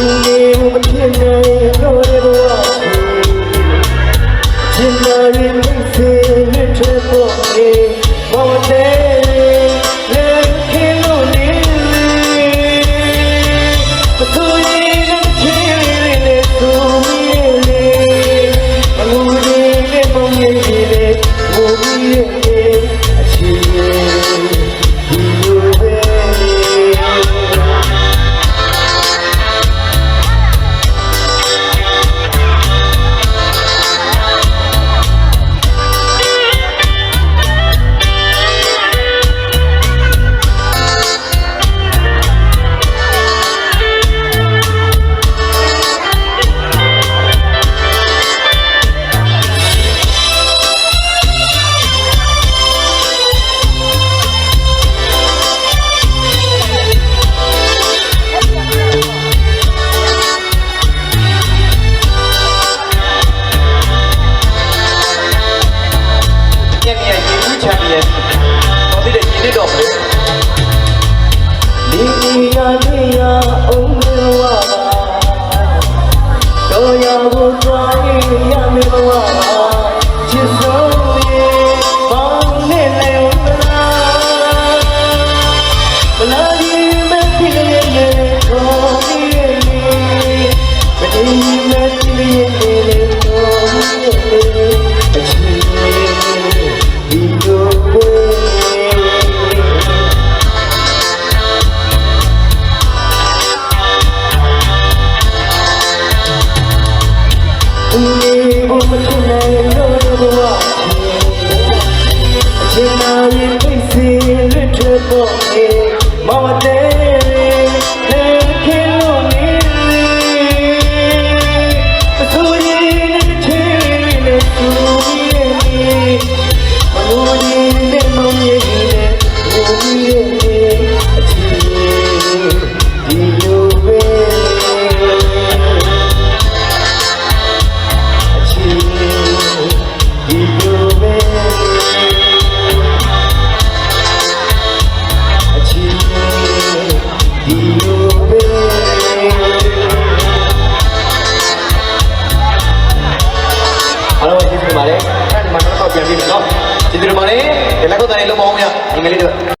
သူလေးမဖြစ်နိုင်တော့ရတော့ရှင်နာရင်မိစေလက်ထက်ပေါ်နေ ဖြစ်တော်မလဲဒီရာဒီရာအုံးဝါတော်ရောသွား Mama, എല്ലാവർക്കും തന്നെ എല്ലാം പോകുക